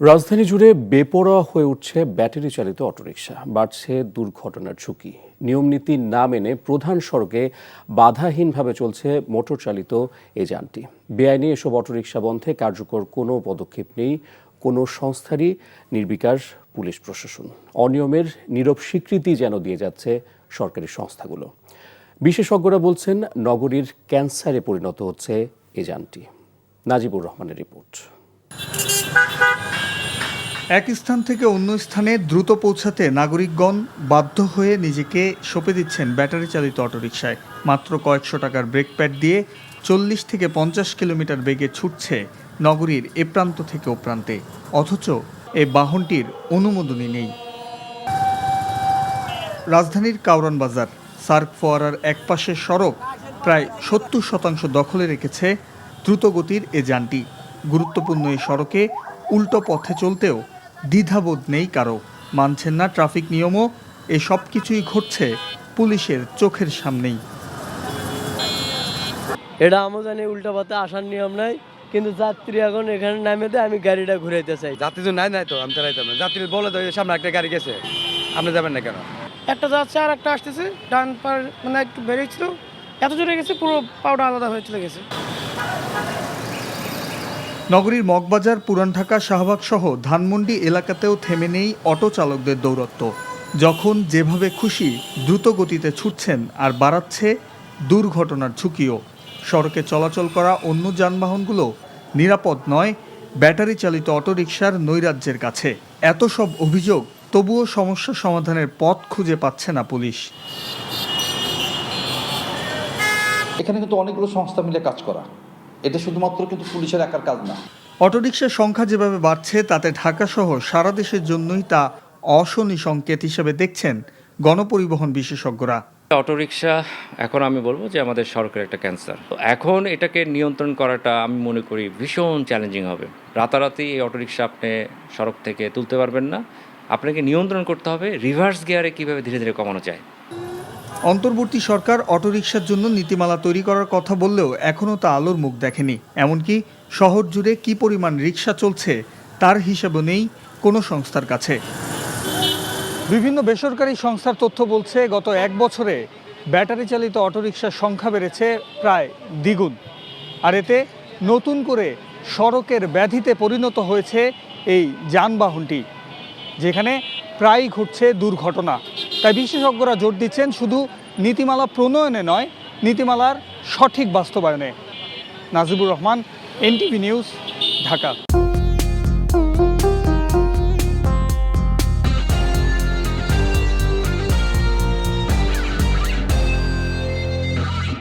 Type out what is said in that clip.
রাজধানী জুড়ে বেপরোয়া হয়ে উঠছে ব্যাটারি চালিত অটোরিকশা। বাড়ছে দুর্ঘটনার ঝুঁকি। নিয়মনীতি না মেনে প্রধান সড়কে বাধাহীনভাবে চলছে মোটর চালিত এই যানটি। বেআইনি এসব অটোরিকশা বন্ধে কার্যকর কোনো পদক্ষেপ নেই, কোনো সংস্থারই নির্বিকার পুলিশ প্রশাসন। অনিয়মের নীরব স্বীকৃতি যেন দিয়ে যাচ্ছে সরকারি সংস্থাগুলো। বিশেষজ্ঞরা বলছেন নগরীর ক্যান্সারে পরিণত হচ্ছে এই যানটি। নাজিবুর রহমানের রিপোর্ট। এক স্থান থেকে অন্য স্থানে দ্রুত পৌঁছাতে নাগরিকগণ বাধ্য হয়ে নিজেকে সঁপে দিচ্ছেন ব্যাটারি চালিত অটোরিকশায়। মাত্র কয়েকশো টাকার ব্রেক প্যাড দিয়ে চল্লিশ থেকে পঞ্চাশ কিলোমিটার বেগে ছুটছে নগরীর এ প্রান্ত থেকে ও প্রান্তে। অথচ এই বাহনটির অনুমোদনই নেই। রাজধানীর কাউরান বাজার, সার্ক ফোয়ারার একপাশের সড়ক প্রায় সত্তর শতাংশ দখলে রেখেছে দ্রুতগতির এ যানটি। গুরুত্বপূর্ণ এই সড়কে উল্টো পথে চলতেও দ্বিধাবোধ নেই কারও। মানছেন না ট্রাফিক নিয়মও এসব কিছুই ঘটছে পুলিশের চোখের সামনেই। এটা আমার জানি উল্টা পথে আসার নিয়ম নাই কিন্তু যাত্রী এখন এখানে নামে দেয় আমি গাড়িটা ঘুরাইতে চাই। যাত্রী তো নাই নাই তো আমি চালাইতাম না। যাত্রী বলে তো সামনে একটা গাড়ি গেছে আপনি যাবেন না কেন? একটা যাচ্ছে আর একটা আসতেছে ডান পার মানে একটু বেরিয়েছিল এত জোরে গেছে পুরো পাউডার আলাদা হয়ে চলে গেছে। নগরীর মগবাজার, পুরান ঢাকা, শাহবাগ সহ ধানমন্ডি এলাকাতেও থেমে নেই অটো চালকদের দৌরত্ব। যখন যেভাবে খুশি দ্রুত গতিতে ছুটছেন আর বাড়াচ্ছে দুর্ঘটনার ঝুঁকিও। সড়কে চলাচল করা অন্য যানবাহনগুলো নিরাপদ নয় ব্যাটারি চালিত অটোরিকশার নৈরাজ্যের কাছে। এত সব অভিযোগ, তবুও সমস্যা সমাধানের পথ খুঁজে পাচ্ছে না পুলিশ। এখানে কিন্তু অনেকগুলো সংস্থা মিলে কাজ করা। এটা শুধুমাত্র কিন্তু পুলিশের একার কাজ না। অটোরিকশার সংখ্যা যেভাবে বাড়ছে তাতে ঢাকাসহ সারা দেশের জন্যই তা অশনি সংকেত হিসেবে দেখছেন গণপরিবহন বিশেষজ্ঞরা। অটোরিকশা এখন আমি বলব যে আমাদের সরকারের একটা ক্যান্সার। তো এখন এটাকে নিয়ন্ত্রণ করাটা আমি মনে করি ভীষণ চ্যালেঞ্জিং হবে। রাতারাতি এই অটোরিকশা আপনি সড়ক থেকে তুলতে পারবেন না। আপনাকে নিয়ন্ত্রণ করতে হবে রিভার্স গিয়ারে কীভাবে ধীরে ধীরে কমানো যায়। অন্তর্বর্তী সরকার অটোরিকশার জন্য নীতিমালা তৈরি করার কথা বললেও এখনও তা আলোর মুখ দেখেনি। এমনকি শহর জুড়ে কী পরিমাণ রিক্সা চলছে তার হিসাবও নেই কোনো সংস্থার কাছে। বিভিন্ন বেসরকারি সংস্থার তথ্য বলছে, গত এক বছরে ব্যাটারি চালিত অটোরিকশার সংখ্যা বেড়েছে প্রায় দ্বিগুণ। আর এতে নতুন করে সড়কের ব্যাধিতে পরিণত হয়েছে এই যানবাহনটি, যেখানে প্রায়ই ঘটছে দুর্ঘটনা। তাই বিশেষজ্ঞরা জোর দিচ্ছেন শুধু নীতিমালা প্রণয়নে নয়, নীতিমালার সঠিক বাস্তবায়নে। Najibur Rahman, NTV news, Dhaka.